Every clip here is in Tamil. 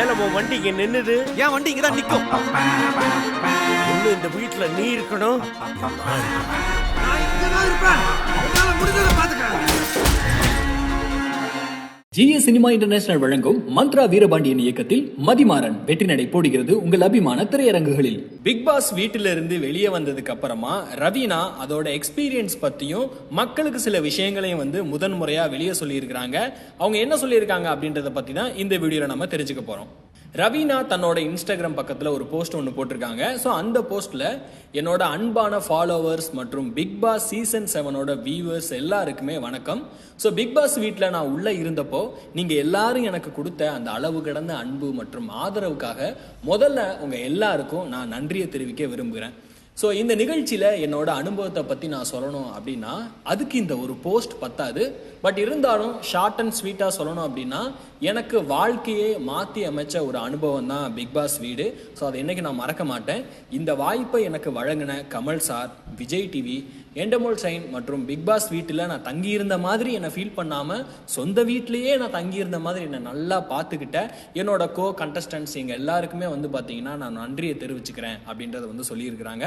மேல உன் வண்டி இங்க நின்னுது. என் வண்டி இங்கதான் நிக்கும். இன்னும் இந்த வீட்டுல நீ இருக்கணும். ஜிஎஸ் சினிமா இன்டர்நேஷனல் வழங்கும் மந்த்ரா வீரபாண்டியன் இயக்கத்தில் மதிமாறன் வெற்றி நடை போடுகிறது உங்கள் அபிமான திரையரங்குகளில். பிக் பாஸ் வீட்டிலிருந்து வெளியே வந்ததுக்கு அப்புறமா ரவீனா அதோட எக்ஸ்பீரியன்ஸ் பத்தியும் மக்களுக்கு சில விஷயங்களையும் வந்து முதன்முறையா வெளியே சொல்லியிருக்கிறாங்க. அவங்க என்ன சொல்லியிருக்காங்க அப்படின்றத பத்தி தான் இந்த வீடியோல நம்ம தெரிஞ்சுக்க போறோம். ரவீனா தன்னோட இன்ஸ்டாகிராம் பக்கத்தில் ஒரு போஸ்ட் ஒன்று போட்டிருக்காங்க. ஸோ அந்த போஸ்ட்டில் என்னோட அன்பான ஃபாலோவர்ஸ் மற்றும் பிக் பாஸ் சீசன் செவனோட வியூவர்ஸ் எல்லாருக்குமே வணக்கம். ஸோ பிக் பாஸ் வீட்டில் நான் உள்ளே இருந்தப்போ நீங்கள் எல்லாரும் எனக்கு கொடுத்த அந்த அளவு கடந்த அன்பு மற்றும் ஆதரவுக்காக முதல்ல உங்கள் எல்லாருக்கும் நான் நன்றியை தெரிவிக்க விரும்புகிறேன். ஸோ இந்த நிகழ்ச்சியில் என்னோட அனுபவத்தை பற்றி நான் சொல்லணும் அப்படின்னா அதுக்கு இந்த ஒரு போஸ்ட் பத்தாது. பட் இருந்தாலும் ஷார்ட் அண்ட் ஸ்வீட்டாக சொல்லணும் அப்படின்னா எனக்கு வாழ்க்கையே மாற்றி அமைச்ச ஒரு அனுபவம் தான் பிக் பாஸ் வீடு. ஸோ அதை என்னைக்கு நான் மறக்க மாட்டேன். இந்த வாய்ப்பை எனக்கு வழங்கின Kamal sir Vijay TV Endemol Shine மற்றும் பிக் பாஸ் வீட்டில் நான் தங்கியிருந்த மாதிரி என்னை ஃபீல் பண்ணாமல் சொந்த வீட்லேயே நான் தங்கியிருந்த மாதிரி என்னை நல்லா பார்த்துக்கிட்டேன் என்னோட கோ கண்டஸ்டன்ஸ் எங்கள் எல்லாருக்குமே வந்து பார்த்தீங்கன்னா நான் நன்றியை தெரிவிச்சுக்கிறேன் அப்படின்றத வந்து சொல்லியிருக்கிறாங்க.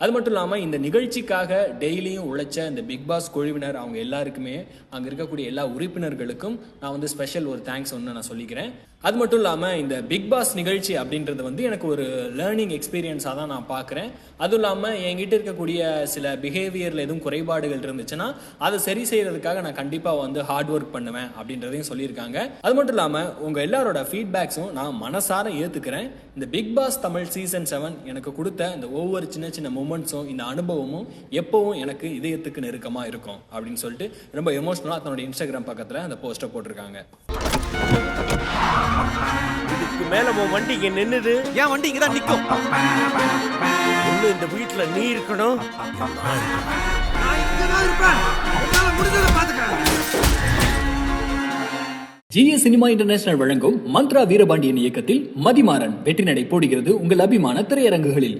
அது மட்டும் இல்லாமல் இந்த நிகழ்ச்சிக்காக டெய்லியும் உழைச்ச இந்த பிக் பாஸ் குழுவினர் அவங்க எல்லாருக்குமே அங்கே இருக்கக்கூடிய எல்லா உறுப்பினர்களுக்கும் நான் வந்து ஸ்பெஷல் ஒரு தேங்க்ஸ் ஒன்று நான் சொல்லிக்கிறேன். அது மட்டும் இல்லாமல் இந்த பிக் பாஸ் நிகழ்ச்சி அப்படின்றது வந்து எனக்கு ஒரு லேர்னிங் எக்ஸ்பீரியன்ஸாக தான் நான் பார்க்குறேன் அதுவும் இல்லாமல் என்கிட்ட இருக்கக்கூடிய சில பிஹேவியரில் எதுவும் குறைபாடுகள் இருந்துச்சுன்னா அதை சரி செய்யறதுக்காக நான் கண்டிப்பாக வந்து ஹார்ட் ஒர்க் பண்ணுவேன் அப்படின்றதையும் சொல்லியிருக்காங்க. அது மட்டும் இல்லாமல் உங்கள் எல்லாரோட ஃபீட்பேக்ஸும் நான் மனசார ஏற்றுக்கிறேன் இந்த Bigg Boss Tamil season seven எனக்கு கொடுத்த இந்த ஒவ்வொரு சின்ன சின்ன மூமெண்ட்ஸும் இந்த அனுபவமும் எப்பவும் எனக்கு இதயத்துக்கு நெருக்கமாக இருக்கும் அப்படின்னு சொல்லிட்டு ரொம்ப எமோஷ்னலாக தன்னோட இன்ஸ்டாகிராம் பக்கத்தில் அந்த போஸ்ட்டை போட்டிருக்காங்க. இதுக்கு மேல உன் வண்டி இங்க நின்னுது. என் வண்டி இங்கதான் நிக்கும்? இன்னும் இந்த வீட்டுல நீ இருக்கணும். ஜிஎஸ் சினிமா இன்டர்நேஷனல் வழங்கும் மந்த்ரா வீரபாண்டியன் இயக்கத்தில் மதிமாறன் வெற்றி நடை போடுகிறது உங்கள் அபிமான திரையரங்குகளில்.